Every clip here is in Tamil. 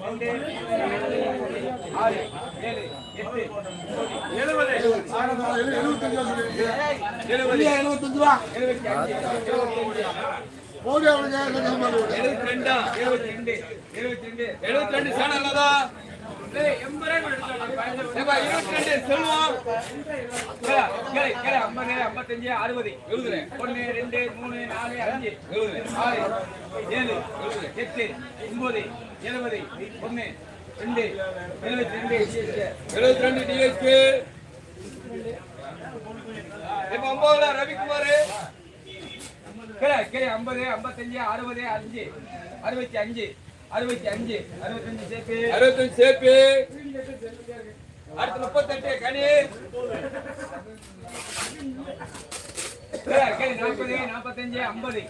ரெண்டு ஆறு ஏழு எட்டு எழுபது எழுபது எழுபத்தஞ்சு ரூபா எழுபத்தி அஞ்சு எழுபத்தி போடி அவனுக்கு எழுபத்தி ரெண்டா எழுபத்தி ரெண்டு எழுபத்தி ரெண்டு எழுபத்தி ரெண்டு சேனல்லதா இருபத்தி ரெண்டு செல்வம் ஐம்பது ஐம்பத்தஞ்சு அறுபது. எழுதுறேன் ஒன்னு ரெண்டு மூணு நாலு அஞ்சு. எழுதுறேன் ஆறு ஏழு எட்டு ஒன்பது எழுபது. ஒன்னு ரெண்டு எழுபத்தி ரெண்டு. எழுபத்தி ரெண்டு டிஎஸ்பி இப்ப ஒன்பதுல ரவிக்குமார். ஐம்பது ஐம்பத்தஞ்சு அறுபது அஞ்சு. அறுபத்தி அஞ்சு அறுபத்தி அஞ்சு அறுபத்தஞ்சு சேப்பு அறுபத்தஞ்சு சேப்பு அடுத்து முப்பத்தெட்டு கனி நாற்பது நாற்பத்தஞ்சு ஐம்பது.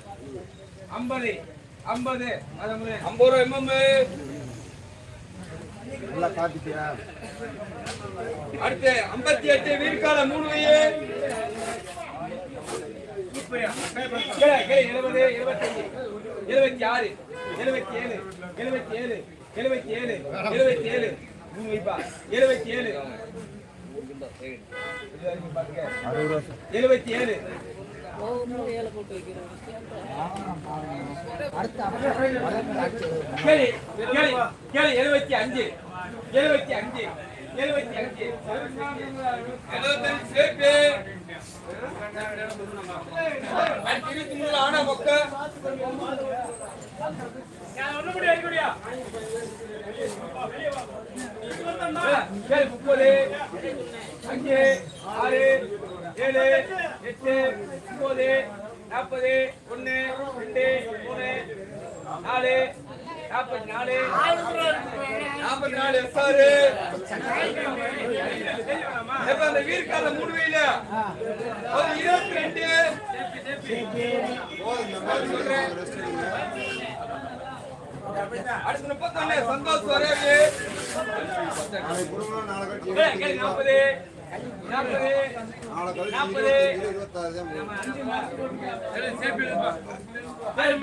ஐம்பது ஐம்பது. ஐம்பது ரூபா எம்எம் அடுத்து ஐம்பத்தி எட்டு வீர்கால மூணு வையே எழுபது எழுபத்தஞ்சு. எழுபத்தி ஆறு எழுபத்தி ஏழு எழுபத்தி ஏழு எழுபத்தி ஏழு எழுபத்தி ஏழு. மூணு வைப்பா எழுபத்தி ஏழு எழுபத்தி ஏழு எழுபத்தி அஞ்சு எழுபத்தி அஞ்சு. எழுபத்தி அஞ்சு. எழுபத்தஞ்சு சேர்ப்பு முப்பது அஞ்சு ஆறு ஏழு எட்டு ஒன்பது நாற்பது ஒன்று ரெண்டு மூணு நாலு நாற்பத்தி நாலு நாற்பத்தி நாலு எஸ்ஆரு இப்ப அந்த வீர்கால மூணு வெயில. ஒரு இருபத்தி ரெண்டு. அடுத்து முப்பத்தொன்னு சந்தோஷ் வரவே நாற்பது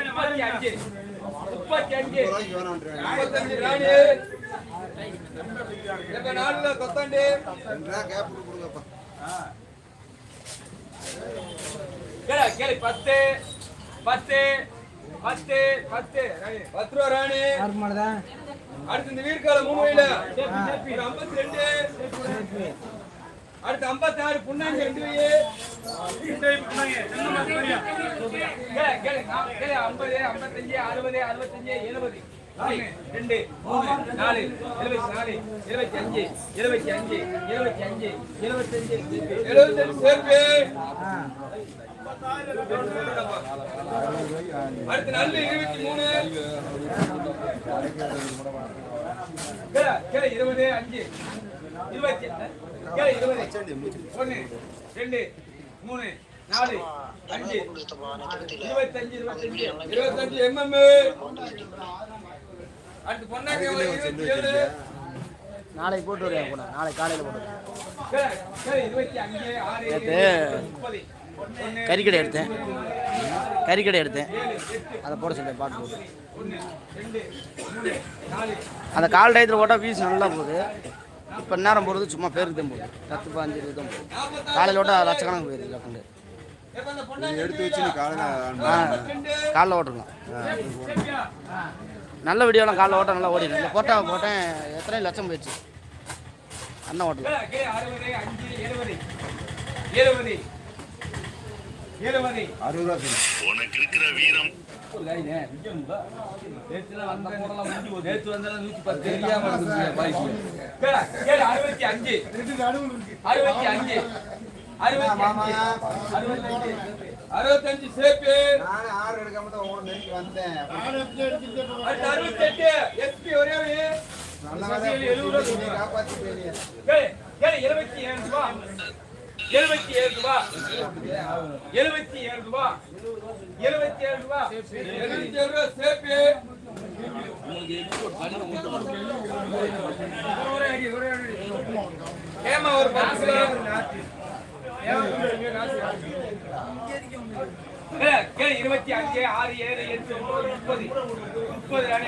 முப்பத்தி அஞ்சு முப்பத்தஞ்சு ராணி இப்ப நாலுல கொத்தாண்டி? கேப் கொடுங்கப்பா. கேளு கேளு பத்து பத்து பத்து பத்து. ராணி. பத்து ரூபா ராணி. அடுத்து இந்த வீர்கால மூணு வயல ஐம்பத்தி ரெண்டு அடுத்து ஐம்பத்தி ஆறு புண்ணாங்க ரெண்டு ஐம்பது ஐம்பத்தஞ்சு அறுபது அறுபத்தஞ்சு எழுபது. ரெண்டு மூணு நாலு இருபத்தி நாலு இருபத்தி அஞ்சு இருபத்தி அஞ்சு இருபத்தி அஞ்சு இருபத்தஞ்சு எழுபத்தஞ்சு சேர்ப்பு அடுத்து நல்ல இருபத்தி மூணு. இருபது அஞ்சு. இருபத்தி இருபது. ரெண்டு மூணு நாலு அஞ்சு. இருபத்தஞ்சு இருபத்தஞ்சு இருபத்தஞ்சு. எம்எம் அடுத்து பொன்னாங்க இருபத்தி ஏழு நாளைக்கு போட்டு வருவேன் கூட நாளைக்கு காலையில் போட்டு ஒன்னு கறிக்கடை எடுத்தேன். கறிக்கடை எடுத்தேன். அதை போட சொல்லிட்டேன் பாட்டு போட்டு அந்த கால் டயத்தில் போட்டால் ஃபீஸ் நல்லா போகுது. இப்போ நேரம் போகிறது சும்மா பேருக்கு தான் போகுது. பத்து பாஞ்சு இருபது தான் போகுது. காலையில் ஓட்ட லட்சக்கணக்கு போயிருது அந்த பொன்னாங்க எடுத்து வச்சு நீ காலையில் காலைல சரியா? நல்ல வீடியோலாம் காலைல ஓட்ட நல்லா ஓடிடும் இந்த போட்டா போட்டேன் எத்தனை லட்சம் போயிடுச்சு. அண்ணன் சொல்லு. உனக்கு இருக்கிற வீரம். அறுபத்தி அஞ்சு. அறுபத்தி அஞ்சு. அறுபத்தி அஞ்சு. அறுபத்தஞ்சு சேப்பு. நானே ஆறு எடுக்காம தான் உங்களை நெருக்கி வந்தேன். அடுத்து அறுபத்தெட்டு. எஸ்பி ஒரே ஒரு எழுபத்தி ஏழு ரூபா. எழுபத்தி ஏழு ரூபா. எழுபத்தி ஏழு ரூபா. எழுபத்தி ஏழு ரூபா. எழுபத்தி ஏழு ரூபா சேப்பு. ஏமா ஒரு பத்து கேளு, இருபத்தி அஞ்சு ஆறு ஏழு எட்டு ஒன்பது முப்பது. முப்பது ராணி